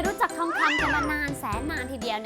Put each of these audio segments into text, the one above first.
Pero ทองคำกั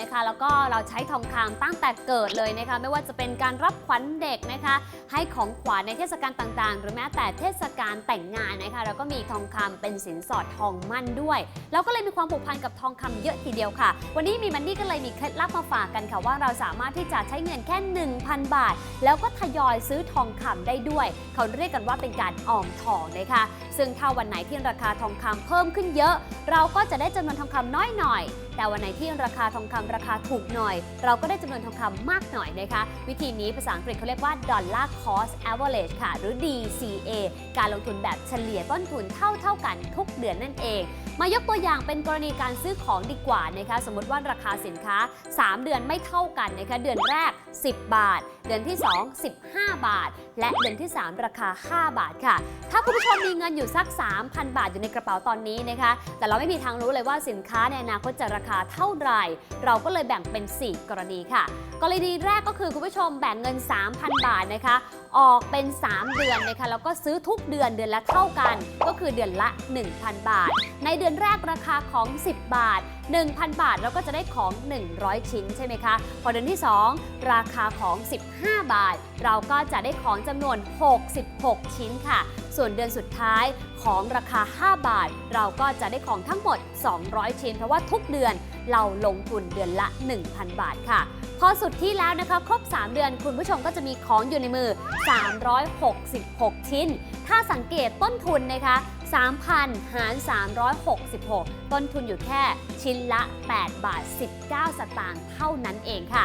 นะคะ แล้วก็เราใช้ทองคำตั้งแต่เกิดเลยนะคะ ไม่ว่าจะเป็นการรับขวัญเด็กนะคะ ให้ของขวัญในเทศกาลต่างๆ หรือแม้แต่เทศกาลแต่งงานนะคะ เราก็มีทองคำเป็นสินสอดทองมั่นด้วย เราก็เลยมีความผูกพันกับทองคำเยอะทีเดียวค่ะ วันนี้มีมันนี่ก็เลยมีเคล็ดลับมาฝากกันค่ะว่าเราสามารถที่จะใช้เงินแค่ 1,000 บาท แล้วก็ทยอยซื้อทองคำได้ด้วย เขาเรียกกันว่าเป็นการออมทองนะคะ ซึ่งถ้าวันไหนที่ราคาทองคำเพิ่มขึ้นเยอะ เราก็จะได้จำนวนทองคำน้อยหน่อย แต่วันไหนที่ราคาทองคำราคาถูกหน่อย เราก็ได้จำนวนทองคำมากหน่อยนะคะ วิธีนี้ภาษาอังกฤษเขาเรียกว่า dollar cost average ค่ะ หรือ DCA การลงทุนแบบเฉลี่ยต้นทุนเท่าเท่ากันทุกเดือนนั่นเอง มายกตัวอย่างเป็นกรณีการซื้อของดีกว่านะคะสมมติว่าราคาสินค้า 3 เดือนไม่เท่ากันนะคะเดือนแรก 10 บาท เดือนที่ 2 15 บาท และเดือนที่ 3 ราคา 5 บาทค่ะ ถ้าคุณผู้ชมมีเงินอยู่สัก 3,000 บาทอยู่ในกระเป๋าตอนนี้นะคะ แต่เราไม่มีทางรู้เลยว่าสินค้าในอนาคตจะราคาเท่าไหร่ เราก็เลยแบ่งเป็น 4 กรณีค่ะ กรณีแรกก็คือคุณผู้ชมแบ่งเงิน 3,000 บาทนะคะ ออกเป็น 3 เดือนนะคะแล้วก็ซื้อทุกเดือนเดือนละเท่ากัน ก็คือเดือนละ 1,000 บาท ในเดือนแรกราคาของ 10 บาท 1,000 บาทเราก็จะได้ของ 100 ชิ้นใช่ไหมคะ พอเดือนที่ 2 ราคาของ 15 บาท เราก็จะได้ของจำนวน 66 ชิ้นค่ะ ส่วนเดือนสุดท้ายของราคา 5 บาท เราก็จะได้ของทั้งหมด 200 ชิ้น เพราะว่าทุกเดือนเราลงทุนเดือนละ 1,000 บาทค่ะ พอสุดที่แล้วนะคะ ครบ 3 เดือนคุณผู้ชมก็จะมีของอยู่ในมือ 366 ชิ้น ถ้าสังเกตต้นทุนนะคะ 3,000 หาร 366 ต้นทุนอยู่แค่ชิ้นละ 8 บาท 19 สตางค์เท่านั้นเองค่ะ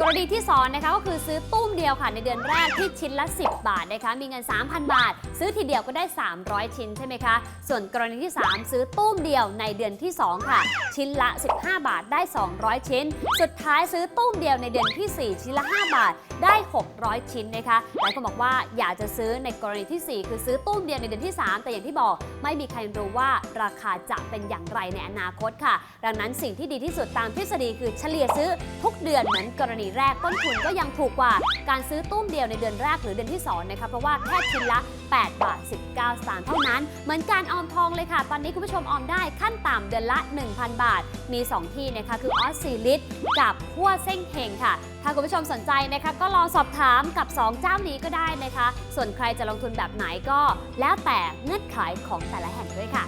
กรณีที่สองนะคะก็คือซื้อตุ้มเดียวค่ะในเดือนแรกที่ชิ้นละ 10 บาทนะคะมีเงิน 3,000 บาท ซื้อทีเดียวก็ได้ 300 ชิ้นใช่ไหมคะ ส่วนกรณีที่ 3 ซื้อตุ้มเดียวในเดือนที่ 2 ค่ะ ชิ้นละ 15 บาทได้ 200 ชิ้น สุดท้ายซื้อตุ้มเดียวในเดือนทีสี่ 4 ชิ้นละ 5 บาทได้ 600 ชิ้นนะคะหลายคนบอกว่าอยากจะซื้อในกรณีที่ 4 คือซื้อตุ้มเดียวในเดือนที่ 3 แต่อย่างที่บอกไม่มีใครรู้ว่าราคาจะเป็นอย่างไรในอนาคตค่ะ ดังนั้นสิ่งที่ดีที่สุดตามทฤษฎีคือเฉลี่ยซื้อทุกเดือนเหมือนกรณีแรกต้นทุนก็ยังถูกกว่าการซื้อตุ้มเดียวในเดือนแรกหรือเดือนที่2นะคะเพราะว่าแค่ชิ้นละ 8 บาท 19 สตางค์เท่านั้น เหมือนการออมทองเลยค่ะ ตอนนี้คุณผู้ชมออมได้ขั้นต่ำเดือนละ 1,000 บาท มี 2 ที่นะคะคือออสซิลิสกับพั่วเส้งเฮงค่ะถ้าคุณผู้ชมสนใจนะคะก็ลองสอบถามกับ 2 เจ้านี้ก็ได้นะคะ ส่วนใครจะลงทุนแบบไหนก็ แล้วแต่เงื่อนไขของแต่ละแห่งด้วยค่ะ